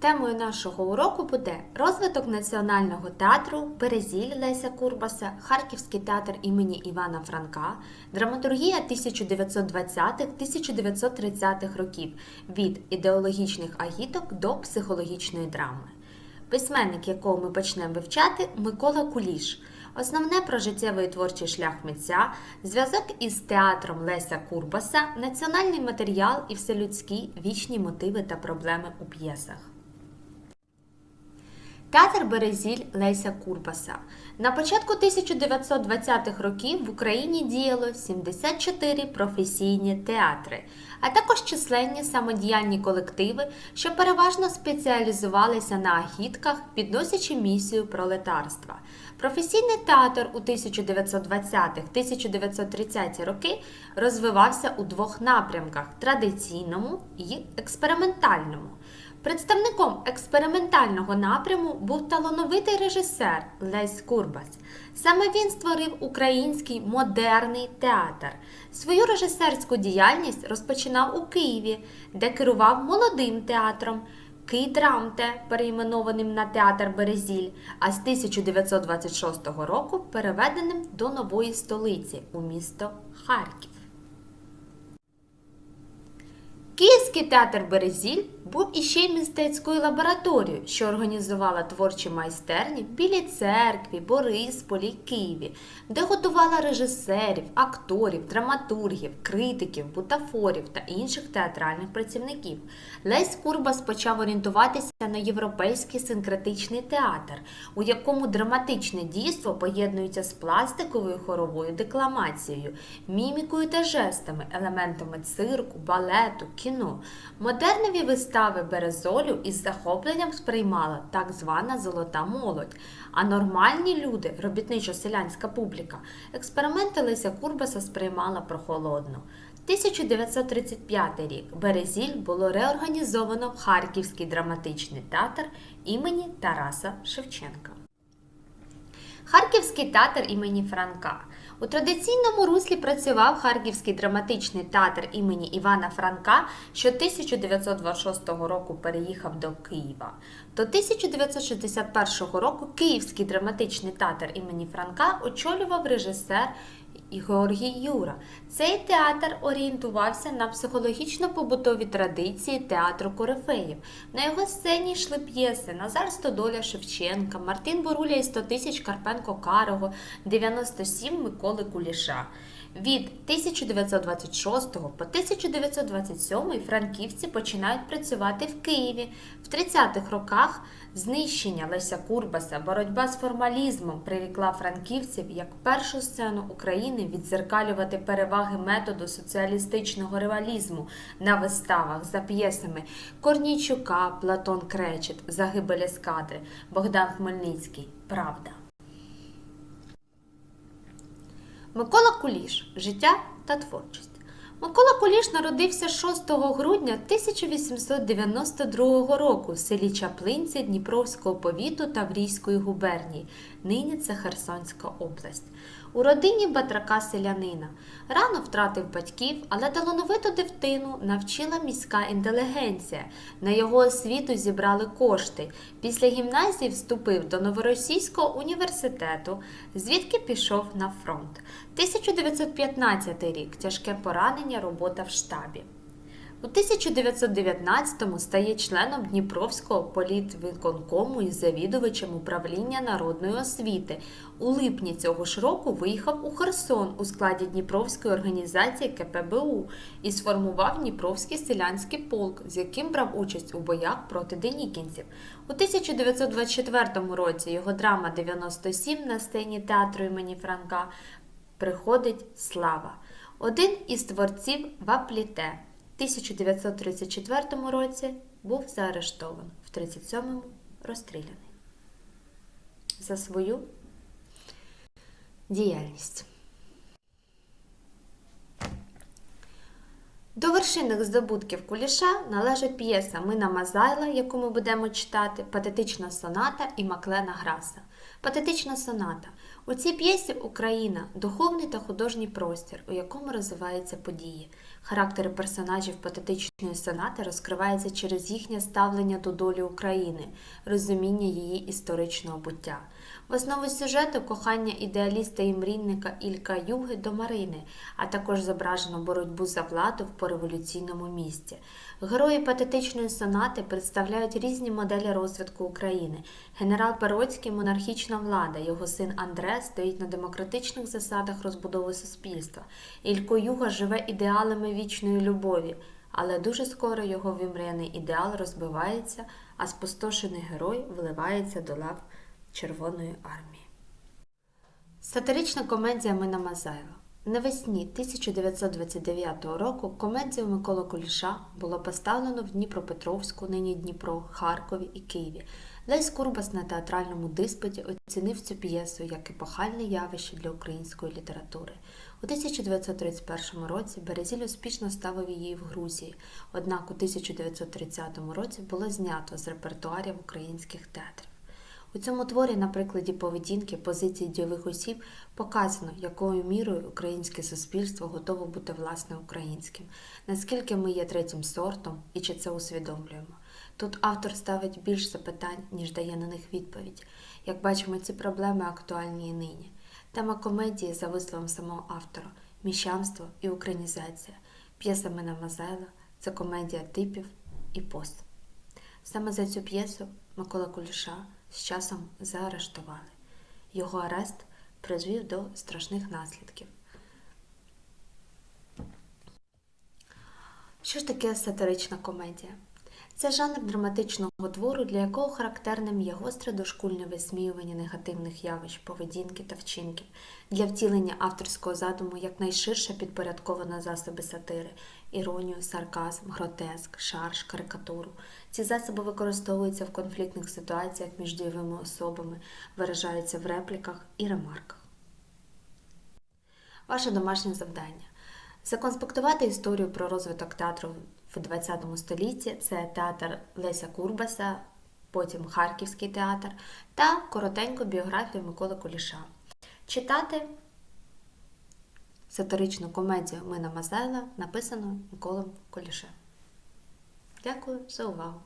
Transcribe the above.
Темою нашого уроку буде розвиток національного театру, Березіль Леся Курбаса, Харківський театр імені Івана Франка, драматургія 1920-1930-х років від ідеологічних агіток до психологічної драми. Письменник, якого ми почнемо вивчати, Микола Куліш. Основне про життєвий творчий шлях митця, зв'язок із театром Леся Курбаса, національний матеріал і вселюдські вічні мотиви та проблеми у п'єсах. Театр Березіль Леся Курбаса. На початку 1920-х років в Україні діяло 74 професійні театри, а також численні самодіяльні колективи, що переважно спеціалізувалися на агітках, підносячи місію пролетарства. Професійний театр у 1920-1930 роки розвивався у двох напрямках традиційному і експериментальному. Представником експериментального напряму був талановитий режисер Лесь Курбас. Саме він створив український модерний театр. Свою режисерську діяльність розпочинав у Києві, де керував молодим театром Киїдрамте, перейменованим на театр Березіль, а з 1926 року переведеним до нової столиці у місто Харків. Театр Березіль був іще й мистецькою лабораторією, що організувала творчі майстерні в Білій церкві, Борисполі, Києві, де готувала режисерів, акторів, драматургів, критиків, бутафорів та інших театральних працівників. Лесь Курбас почав орієнтуватися на європейський синкретичний театр, у якому драматичне дійство поєднується з пластиковою хоровою декламацією, мімікою та жестами, елементами цирку, балету, кіно. Модернові вистави Березолю із захопленням сприймала так звана золота молодь, а нормальні люди, робітничо-селянська публіка, експерименти Леся Курбаса сприймала прохолодно. 1935 рік Березіль було реорганізовано в Харківський драматичний театр імені Тараса Шевченка. Харківський театр імені Франка. У традиційному руслі працював Харківський драматичний театр імені Івана Франка, що 1926 року переїхав до Києва. До 1961 року Київський драматичний театр імені Франка очолював режисер і Георгій Юра. Цей театр орієнтувався на психологічно-побутові традиції театру Корифеїв. На його сцені йшли п'єси Назар Стодоля Шевченка, Мартин Боруля і 100 тисяч Карпенко Карого, 97 Миколи Куліша. Від 1926 по 1927 франківці починають працювати в Києві. В 30-х роках знищення Леся Курбаса, боротьба з формалізмом прирікла франківців як першу сцену України відзеркалювати переваги методу соціалістичного реалізму на виставах за п'єсами Корнійчука, Платон Кречет, Загибель ескадри, Богдан Хмельницький. Правда. Микола Куліш Життя та творчість. Микола Куліш народився 6 грудня 1892 року в селі Чаплинці Дніпровського повіту Таврійської губернії. Нині це Херсонська область. У родині батрака селянина. Рано втратив батьків, але талановиту дитину навчила міська інтелігенція. На його освіту зібрали кошти. Після гімназії вступив до Новоросійського університету, звідки пішов на фронт. 1915 рік тяжке поранення, робота в штабі. У 1919-му стає членом Дніпровського політвиконкому і завідувачем управління народної освіти. У липні цього ж року виїхав у Херсон у складі Дніпровської організації КПБУ і сформував Дніпровський селянський полк, з яким брав участь у боях проти денікінців. У 1924 році його драма «97» на сцені театру імені Франка приходить слава. Один із творців Вапліте. В 1934 році був заарештований, в 1937 розстріляний за свою діяльність. До вершинних здобутків куліша належить п'єса Мина Мазайла, яку ми будемо читати, патетична соната і Маклена Граса. Патетична соната. У цій п'єсі Україна духовний та художній простір, у якому розвиваються події. Характери персонажів патетичної сонати розкриваються через їхнє ставлення до долі України, розуміння її історичного буття. В основу сюжету кохання ідеаліста і мрійника Ілька Юги до Марини, а також зображено боротьбу за владу в пореволюційному місті. Герої патетичної сонати представляють різні моделі розвитку України. Генерал Пероцький монархічна влада, його син Андре стоїть на демократичних засадах розбудови суспільства. Ілько Юга живе ідеалами вічної любові, але дуже скоро його вимріяний ідеал розбивається, а спустошений герой вливається до лав Червоної армії. Сатирична комедія Мина Мазайло. Навесні 1929 року комедію Миколи Куліша було поставлено в Дніпропетровську, нині Дніпро, Харкові і Києві. Лесь Курбас на театральному диспуті оцінив цю п'єсу як епохальне явище для української літератури. У 1931 році Березіль успішно ставив її в Грузії, однак у 1930 році було знято з репертуарів українських театрів. У цьому творі, на прикладі поведінки, позицій дійових осіб, показано, якою мірою українське суспільство готово бути власне українським, наскільки ми є третім сортом і чи це усвідомлюємо. Тут автор ставить більш запитань, ніж дає на них відповідь. Як бачимо, ці проблеми актуальні і нині. Тема комедії, за висловом самого автора, міщанство і українізація. П'єса Мина Мазайла це комедія типів і поз. Саме за цю п'єсу Микола Куліша з часом заарештували. Його арест призвів до страшних наслідків. Що ж таке сатирична комедія? Це жанр драматичного твору, для якого характерним є гостре дошкульне висміювання негативних явищ, поведінки та вчинків, для втілення авторського задуму якнайширше підпорядковано засоби сатири, іронію, сарказм, гротеск, шарж, карикатуру. Ці засоби використовуються в конфліктних ситуаціях між дієвими особами, виражаються в репліках і ремарках. Ваше домашнє завдання. Законспектувати історію про розвиток театру в ХХ столітті це театр Леся Курбаса, потім Харківський театр та коротеньку біографію Миколи Куліша. Читати сатиричну комедію Мина Мазела написану Миколом Кулішем. Дякую за увагу!